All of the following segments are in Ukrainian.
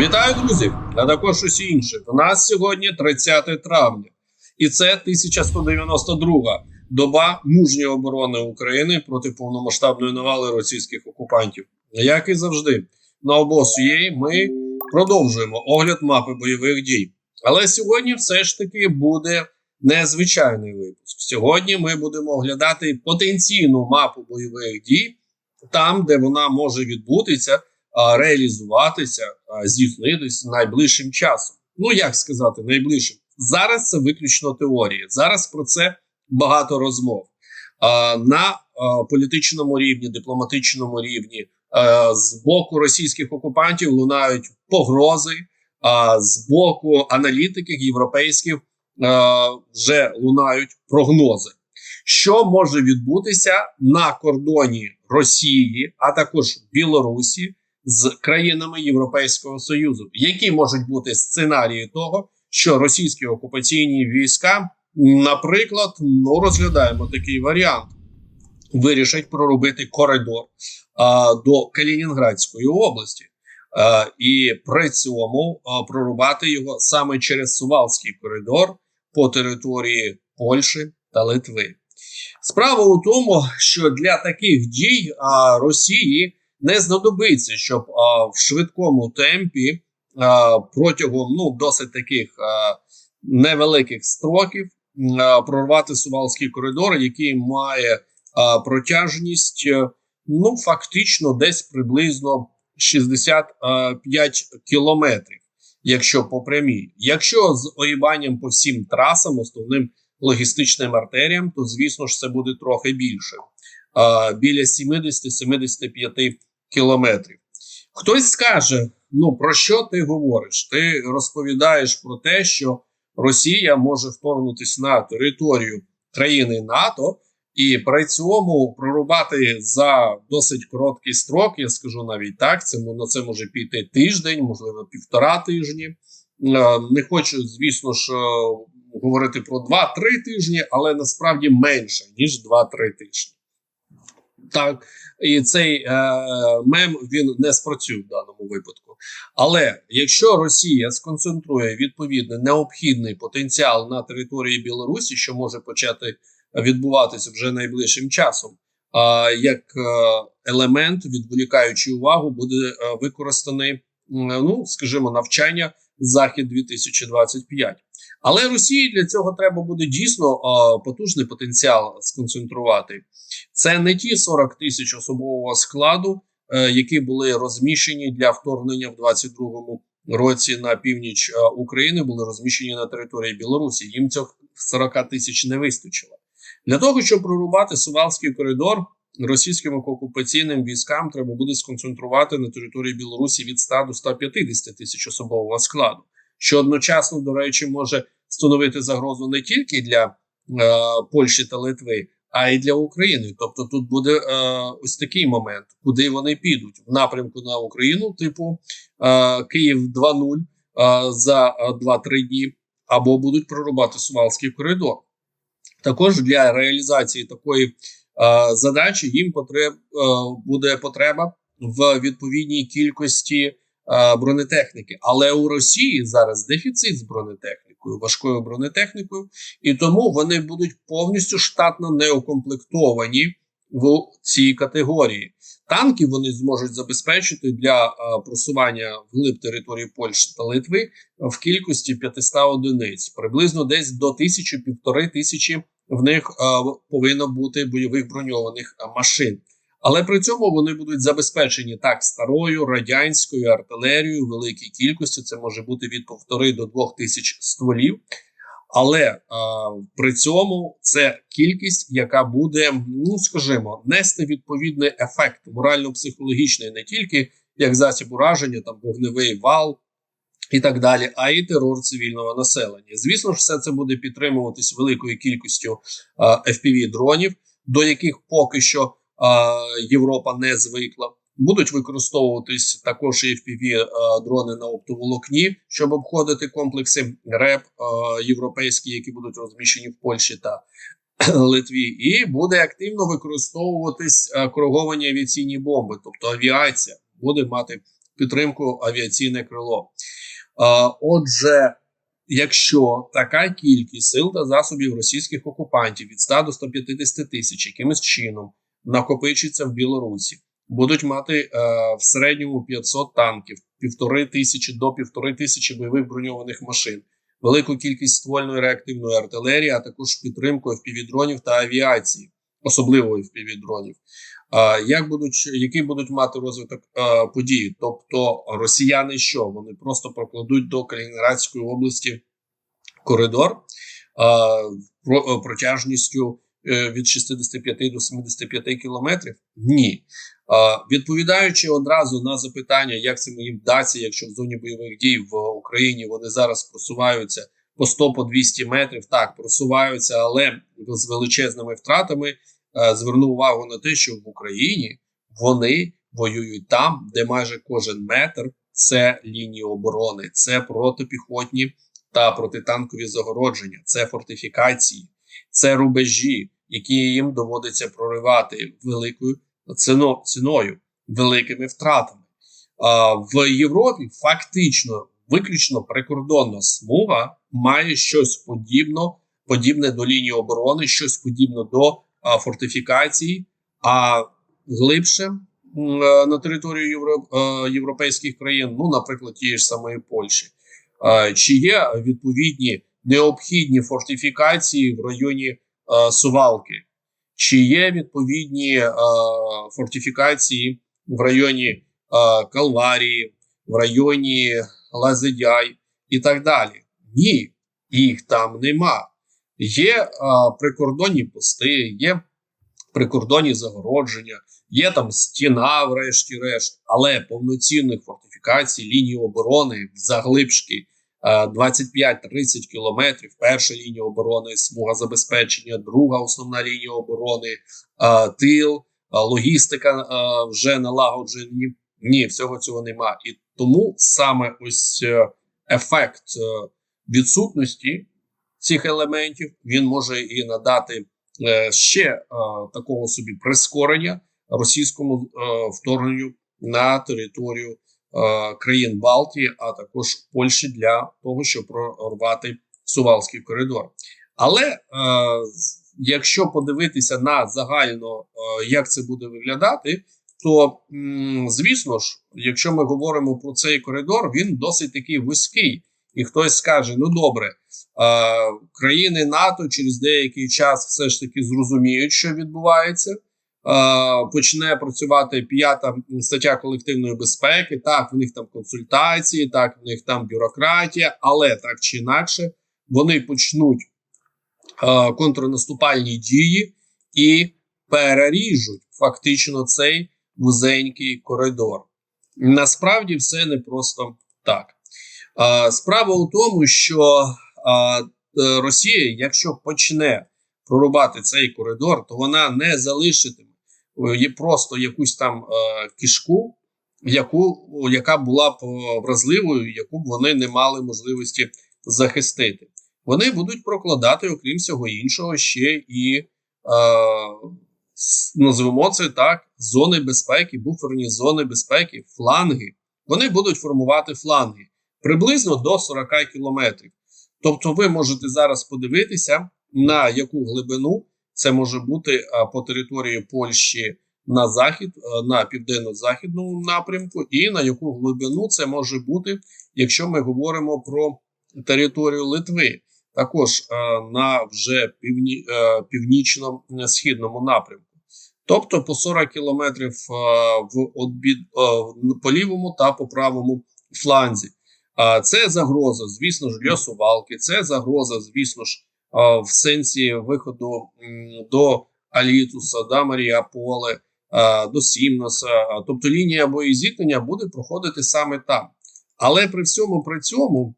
Вітаю, друзі! А також усі інші. У нас сьогодні 30 травня, і це 1192 доба мужньої оборони України проти повномасштабної навали російських окупантів. Як і завжди, на обосує ми продовжуємо огляд мапи бойових дій. Але сьогодні все ж таки буде незвичайний випуск. Сьогодні ми будемо оглядати потенційну мапу бойових дій там, де вона може відбутися реалізуватися, здійснитися найближчим часом. Ну як сказати, найближчим зараз це виключно теорія. Зараз про це багато розмов на політичному рівні, дипломатичному рівні. З боку російських окупантів лунають погрози, з боку аналітиків європейських вже лунають прогнози. Що може відбутися на кордоні Росії, а також Білорусі з країнами Європейського Союзу, які можуть бути сценарії того, що російські окупаційні війська, наприклад, ну розглядаємо такий варіант, вирішать проробити коридор а, до Калінінградської області. А, і при цьому а, прорубати його саме через Сувалський коридор по території Польщі та Литви. Справа у тому, що для таких дій а, Росії не знадобиться, щоб а, в швидкому темпі а, протягом ну досить таких а, невеликих строків а, прорвати Сувалський коридор, який має а, протяжність е, ну фактично десь приблизно 65 кілометрів, якщо по прямій. Якщо з оїбанням по всім трасам, основним логістичним артеріям, то звісно ж це буде трохи більше біля 70-75 кілометрів. Хтось скаже: ну про що ти говориш? Ти розповідаєш про те, що Росія може вторгнутися на територію країни НАТО і при цьому прорубати за досить короткий строк. Я скажу навіть так. Це на це може піти тиждень, можливо, півтора тижні. Е, Не хочу, звісно ж, е, говорити про 2-3 тижні, але насправді менше ніж 2-3 тижні. Так, і цей е, мем він не спрацює в даному випадку. Але якщо Росія сконцентрує відповідно необхідний потенціал на території Білорусі, що може почати відбуватися вже найближчим часом, а як е, елемент, відволікаючи увагу, буде е, використаний, ну скажімо, навчання захід 2025 Але Росії для цього треба буде дійсно а, потужний потенціал сконцентрувати. Це не ті 40 тисяч особового складу, е, які були розміщені для вторгнення в 22-му році на північ е, України, були розміщені на території Білорусі. Їм цих 40 тисяч не вистачило для того, щоб прорубати Сувалський коридор. Російським окупаційним військам треба буде сконцентрувати на території Білорусі від 100 до 150 тисяч особового складу, що одночасно, до речі, може становити загрозу не тільки для е, Польщі та Литви, а й для України. Тобто, тут буде е, ось такий момент, куди вони підуть в напрямку на Україну, типу е, Київ 2.0 е, за е, 2-3 дні, або будуть прорубати Сувалський коридор. Також для реалізації такої е, задачі їм потреб, е, буде потреба в відповідній кількості е, бронетехніки. Але у Росії зараз дефіцит з бронетехнікою, важкою бронетехнікою, і тому вони будуть повністю штатно неукомплектовані в цій категорії. Танки вони зможуть забезпечити для е, просування вглиб території Польщі та Литви в кількості 500 одиниць, приблизно десь до тисячі-півтори тисячі в них е, повинно бути бойових броньованих е, машин. Але при цьому вони будуть забезпечені так старою радянською артилерією великій кількості. Це може бути від півтори до двох тисяч стволів. Але е, при цьому це кількість, яка буде, ну скажімо, нести відповідний ефект морально-психологічний, не тільки як засіб ураження, там вогневий вал і так далі, а й терор цивільного населення. Звісно ж, все це буде підтримуватись великою кількістю е, fpv дронів, до яких поки що Європа не звикла. Будуть використовуватись також fpv дрони на оптоволокні, щоб обходити комплекси РЕП європейські, які будуть розміщені в Польщі та Литві, і буде активно використовуватись кориговані авіаційні бомби, тобто авіація буде мати підтримку авіаційне крило. Отже, якщо така кількість сил та засобів російських окупантів від 100 до 150 тисяч якимось чином накопичиться в Білорусі, будуть мати е, в середньому 500 танків, півтори тисячі до півтори тисячі бойових броньованих машин, велику кількість ствольної реактивної артилерії, а також підтримку впівдронів та авіації, особливо впівдронів. А як будуть які будуть мати розвиток е, події? Тобто росіяни, що вони просто прокладуть до Калінінградської області коридор е, про, протяжністю е, від 65 до 75 кілометрів? Ні. Е, відповідаючи одразу на запитання, як це їм вдасться, якщо в зоні бойових дій в Україні вони зараз просуваються по 100 по 200 метрів, так просуваються, але з величезними втратами. Е, звернув увагу на те, що в Україні вони воюють там, де майже кожен метр це лінії оборони, це протипіхотні та протитанкові загородження, це фортифікації, це рубежі, які їм доводиться проривати великою ціною, великими втратами. А в Європі фактично виключно прикордонна смуга має щось подібно, подібне до лінії оборони, щось подібне до фортифікацій, а глибше на територію Євро, європейських країн, ну, наприклад, тієї ж самої Польщі, чи є відповідні необхідні фортифікації в районі Сувалки, чи є відповідні фортифікації в районі Калварії, в районі Лазидяй і так далі? Ні, їх там нема. Є а, прикордонні пости, є прикордонні загородження, є там стіна, врешті-решт, але повноцінних фортифікацій, лінії оборони заглибшки 25-30 кілометрів. Перша лінія оборони, смуга забезпечення, друга основна лінія оборони, тил, логістика вже налагоджені. Ні, всього цього нема. І тому саме ось е, ефект е, відсутності цих елементів, він може і надати е, ще такого собі прискорення російському вторгненню на територію країн Балтії, а також Польщі для того, щоб прорвати Сувалський коридор. Але е, якщо подивитися на загально, е, як це буде виглядати, то звісно ж, якщо ми говоримо про цей коридор, він досить такий вузький. І хтось скаже: ну добре, країни НАТО через деякий час все ж таки зрозуміють, що відбувається. Почне працювати п'ята стаття колективної безпеки. Так, в них там консультації, так в них там бюрократія, але так чи інакше вони почнуть контрнаступальні дії і переріжуть фактично цей вузенький коридор. Насправді все не просто так. Справа у тому, що е, Росія, якщо почне прорубати цей коридор, то вона не залишитиме є просто якусь там е, кишку, яку, яка була б вразливою, яку б вони не мали можливості захистити. Вони будуть прокладати, окрім всього іншого, ще і е, називемо це так: зони безпеки, буферні зони безпеки, фланги. Вони будуть формувати фланги приблизно до 40 кілометрів. Тобто, ви можете зараз подивитися, на яку глибину це може бути по території Польщі на захід, на південно-західному напрямку, і на яку глибину це може бути, якщо ми говоримо про територію Литви, також на вже півні, північно-східному напрямку. Тобто по 40 кілометрів в обід, по лівому та по правому фланзі. Це загроза, звісно ж, для сувалки. Це загроза, звісно ж, в сенсі виходу до Алітуса, до Маріаполе, до Сімноса. Тобто лінія боєзіткнення буде проходити саме там. Але при всьому при цьому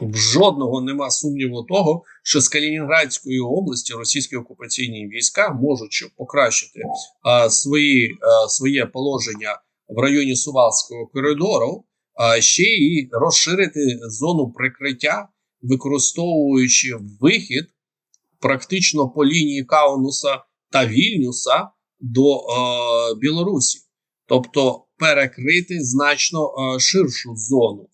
в жодного нема сумніву того, що з Калінінградської області російські окупаційні війська можуть покращити свої, своє положення в районі Сувалського коридору а ще і розширити зону прикриття, використовуючи вихід практично по лінії Каунуса та Вільнюса до е, Білорусі. тобто перекрити значно е, ширшу зону. Е,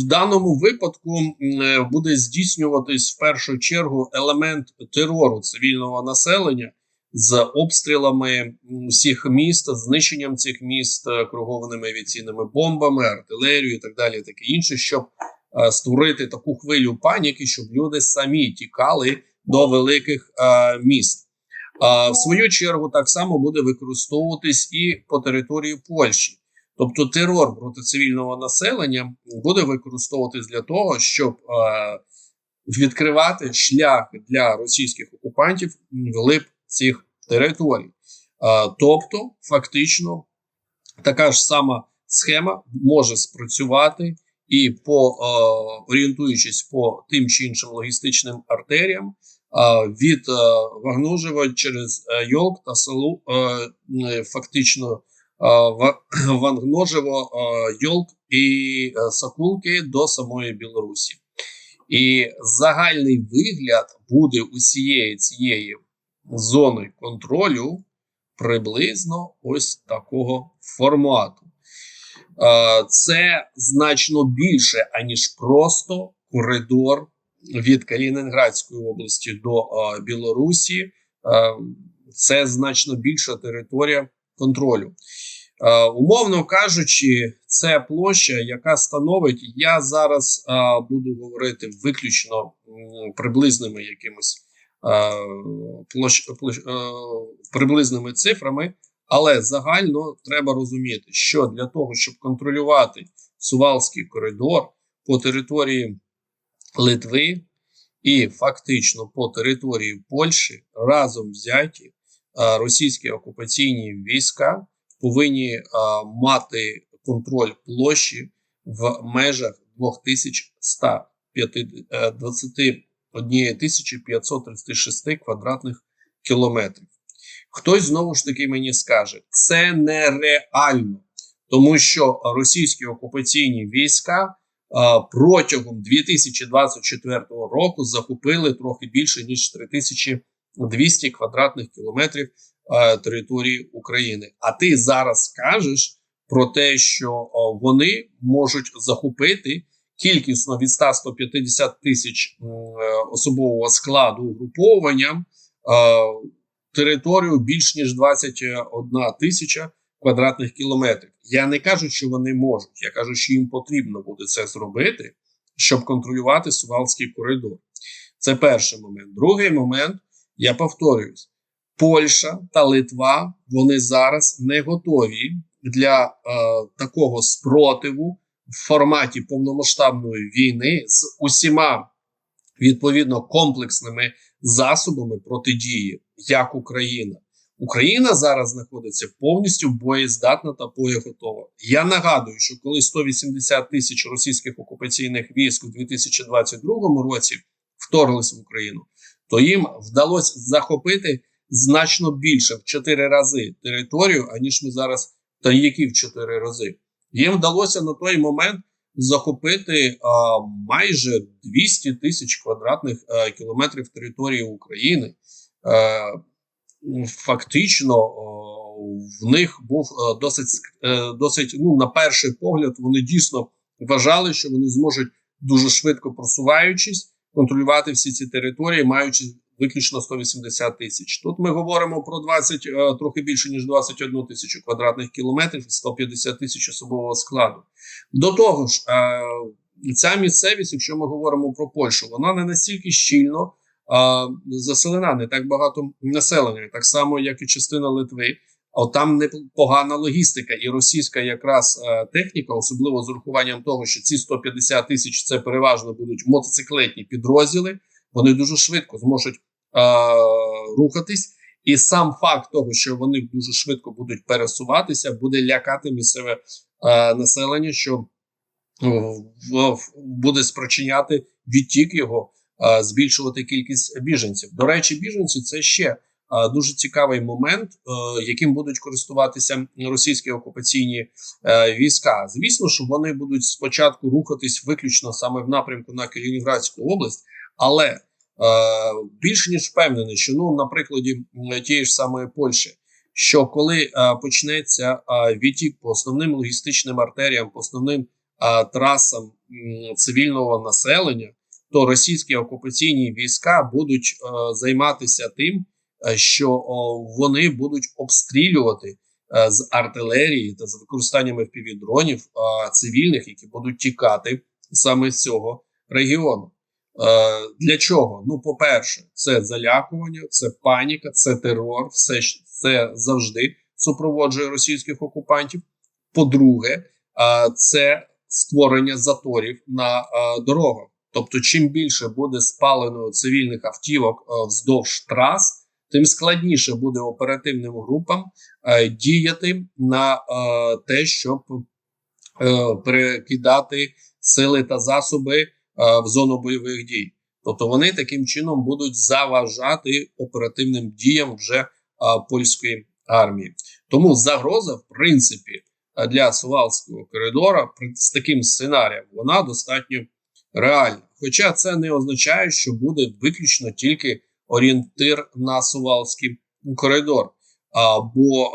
в даному випадку е, буде здійснюватись в першу чергу елемент терору цивільного населення з обстрілами всіх міст, знищенням цих міст е, кругованими авіаційними бомбами, артилерією і так далі, таке інше, щоб е, створити таку хвилю паніки, щоб люди самі тікали до великих е, міст. В свою чергу так само буде використовуватись і по території Польщі. Тобто терор проти цивільного населення буде використовуватись для того, щоб відкривати шлях для російських окупантів вглиб цих територій. Е, тобто, фактично, така ж сама схема може спрацювати і по е, орієнтуючись по тим чи іншим логістичним артеріям, е, від Вагнужева через Йолк та Салу, фактично Ва- Вангножево, е, Йолк і Сокулки до самої Білорусі. І загальний вигляд буде усієї цієї зони контролю приблизно ось такого формату. Це значно більше, аніж просто коридор від Калінінградської області до Білорусі. Це значно більша територія контролю. Умовно кажучи, це площа, яка становить, я зараз буду говорити виключно приблизними якимось площ, площ, е, приблизними цифрами, але загально треба розуміти, що для того, щоб контролювати Сувалський коридор по території Литви і фактично по території Польщі разом взяті е, російські окупаційні війська повинні е, мати контроль площі в межах 2121 536 квадратних кілометрів. Хтось знову ж таки мені скаже, це нереально, тому що російські окупаційні війська протягом 2024 року захопили трохи більше ніж 3200 квадратних кілометрів території України. А ти зараз кажеш про те, що вони можуть захопити кількісно від 100-150 тисяч е, особового складу угруповуванням е, територію більш ніж 21 тисяча квадратних кілометрів. Я не кажу, що вони можуть. Я кажу, що їм потрібно буде це зробити, щоб контролювати Сувалський коридор. Це перший момент. Другий момент, я повторююсь, Польща та Литва вони зараз не готові для е, такого спротиву в форматі повномасштабної війни з усіма відповідно комплексними засобами протидії, як Україна. Україна зараз знаходиться повністю боєздатна та боєготова. Я нагадую, що коли 180 тисяч російських окупаційних військ у 2022 році вторглися в Україну, то їм вдалося захопити значно більше в 4 рази територію, аніж ми зараз, та які в 4 рази. Їм вдалося на той момент захопити а, майже 200 тисяч квадратних а, кілометрів території України. Е, фактично о, в них був е, досить е, досить ну на перший погляд. Вони дійсно вважали, що вони зможуть дуже швидко просуваючись контролювати всі ці території, маючи виключно 180 тисяч. Тут ми говоримо про 20, е, трохи більше ніж 21 тисячу квадратних кілометрів і 150 тисяч особового складу. До того ж, е, ця місцевість, якщо ми говоримо про Польщу, вона не настільки щільно заселена, не так багато населення, так само, як і частина Литви. А там непогана логістика, і російська якраз е, техніка, особливо з урахуванням того, що ці 150 тисяч це переважно будуть мотоциклетні підрозділи. Вони дуже швидко зможуть е, рухатись, і сам факт того, що вони дуже швидко будуть пересуватися, буде лякати місцеве е, населення, що в, буде спричиняти відтік його, е, збільшувати кількість біженців. До речі, біженці це ще е, дуже цікавий момент, е, яким будуть користуватися російські окупаційні е, війська. Звісно, що вони будуть спочатку рухатись виключно саме в напрямку на Калінінградську область, але е, більш ніж впевнений, що ну на прикладі тієї ж самої Польщі. що коли а, почнеться а, відтік по основним логістичним артеріям, по основним трасам цивільного населення, то російські окупаційні війська будуть займатися тим, що вони будуть обстрілювати з артилерії та з використанням FPV-дронів а, цивільних, які будуть тікати саме з цього регіону. Е, Для чого? Ну, по-перше, це залякування, це паніка, це терор, все це завжди супроводжує російських окупантів. По-друге, е, це створення заторів на е, дорогах. Тобто, чим більше буде спалено цивільних автівок вздовж трас, тим складніше буде оперативним групам діяти на те, щоб перекидати сили та засоби в зону бойових дій. Тобто вони таким чином будуть заважати оперативним діям вже е, польської армії. Тому загроза, в принципі, е, для Сувалського коридора з таким сценарієм вона достатньо реальна. Хоча це не означає, що буде виключно тільки орієнтир на Сувалський коридор. А, бо е,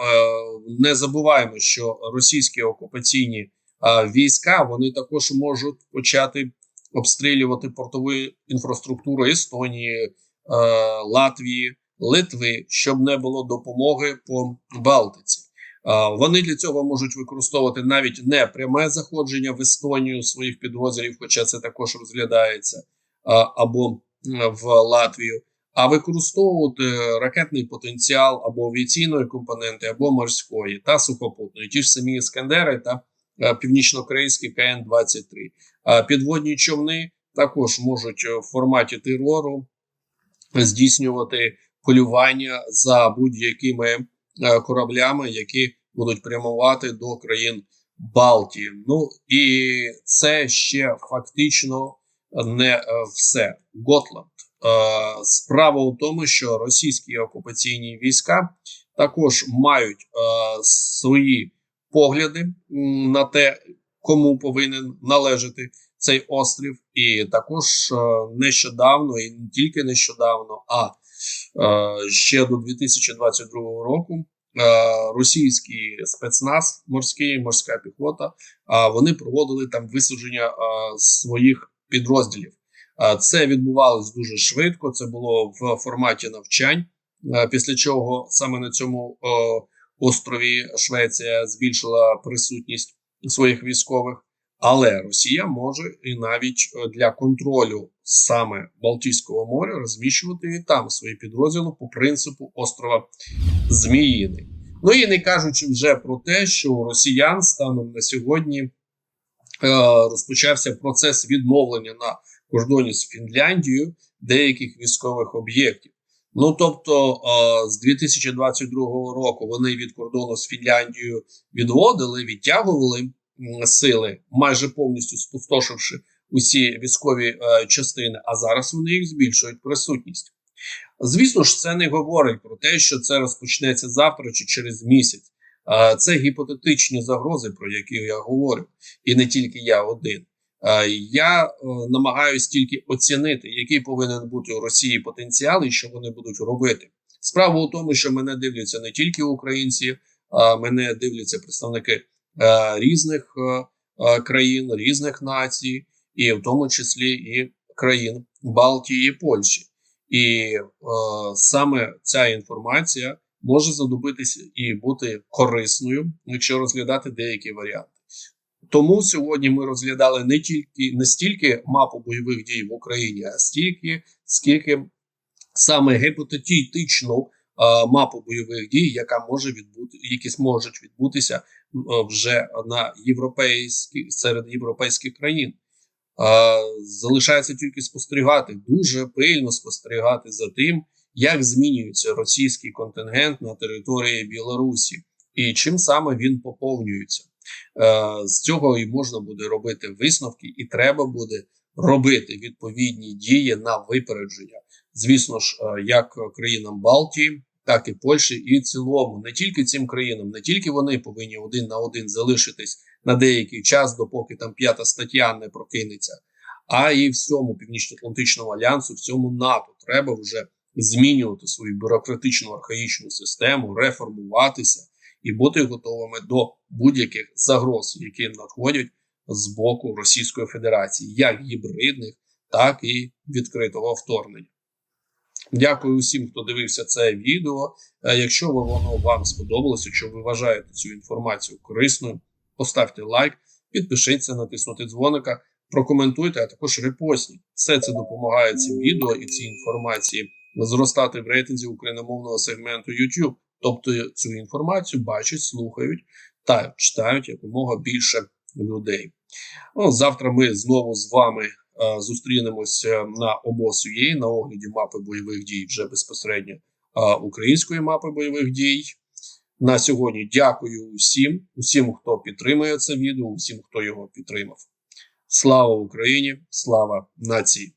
не забуваємо, що російські окупаційні а, війська вони також можуть почати обстрілювати портову інфраструктуру Естонії, е, Латвії, Литви, щоб не було допомоги по Балтиці. А, Вони для цього можуть використовувати навіть не пряме заходження в Естонію своїх підрозділів, хоча це також розглядається, а, або в Латвію, а використовувати ракетний потенціал або авіаційної компоненти, або морської та сухопутної, ті ж самі Іскандери та е, північно-корейські КН-23. А підводні човни також можуть е, в форматі терору здійснювати полювання за будь-якими е, кораблями, які будуть прямувати до країн Балтії. Ну і це ще фактично не все. Готланд. Справа у тому, що російські окупаційні війська також мають свої погляди на те, кому повинен належати цей острів, і також е, нещодавно, і не тільки нещодавно, а е, ще до 2022 року. е, Російський спецназ, морський, морська піхота, вони проводили там висадження своїх підрозділів. Це відбувалось дуже швидко. Це було в форматі навчань. Після чого саме на цьому острові Швеція збільшила присутність своїх військових. Але Росія може і навіть е, для контролю саме Балтійського моря розміщувати і там свої підрозділи по принципу острова Зміїний. Ну і не кажучи вже про те, що у росіян станом на сьогодні е, розпочався процес відновлення на кордоні з Фінляндією деяких військових об'єктів. Ну тобто, з 2022 року вони від кордону з Фінляндією відводили, відтягували сили, майже повністю спустошивши усі військові е, частини. А зараз вони їх збільшують присутність. Звісно ж, це не говорить про те, що це розпочнеться завтра чи через місяць. Це гіпотетичні загрози, про які я говорю, і не тільки я один. Е, Я е, намагаюся тільки оцінити, який повинен бути у Росії потенціал і що вони будуть робити. Справа у тому, що мене дивляться не тільки українці, а мене дивляться представники е, різних е, е, країн, різних націй, і в тому числі і країн Балтії і Польщі. І е, саме ця інформація може задобитися і бути корисною, якщо розглядати деякі варіанти. Тому сьогодні ми розглядали не тільки не стільки мапу бойових дій в Україні, а стільки, скільки саме гіпотетичну е, мапу бойових дій, яка може відбути, які можуть відбутися е, вже на європейські серед європейських країн. Е, залишається тільки спостерігати, дуже пильно спостерігати за тим, як змінюється російський контингент на території Білорусі і чим саме він поповнюється. Е, З цього і можна буде робити висновки, і треба буде робити відповідні дії на випередження. Звісно ж, е, як країнам Балтії, так і Польщі, і в цілому не тільки цим країнам, не тільки вони повинні один на один залишитись на деякий час, допоки там п'ята стаття не прокинеться, а і всьому північно-атлантичному альянсу, всьому НАТО треба вже змінювати свою бюрократичну архаїчну систему, реформуватися і бути готовими до будь-яких загроз, які надходять з боку Російської Федерації, як гібридних, так і відкритого вторгнення. Дякую усім, хто дивився це відео. Е, Якщо воно вам сподобалось, якщо ви вважаєте цю інформацію корисною, поставте лайк, підпишіться, натиснути дзвоника, прокоментуйте, а також репостніть. Все це допомагає цим відео і цій інформації зростати в рейтинзі україномовного сегменту YouTube. Тобто цю інформацію бачать, слухають та читають якомога більше людей. Ну, завтра ми знову з вами е, зустрінемося на обос.ua на огляді мапи бойових дій вже безпосередньо е, української мапи бойових дій. На сьогодні дякую усім, усім, хто підтримує це відео, усім, хто його підтримав. Слава Україні! Слава нації!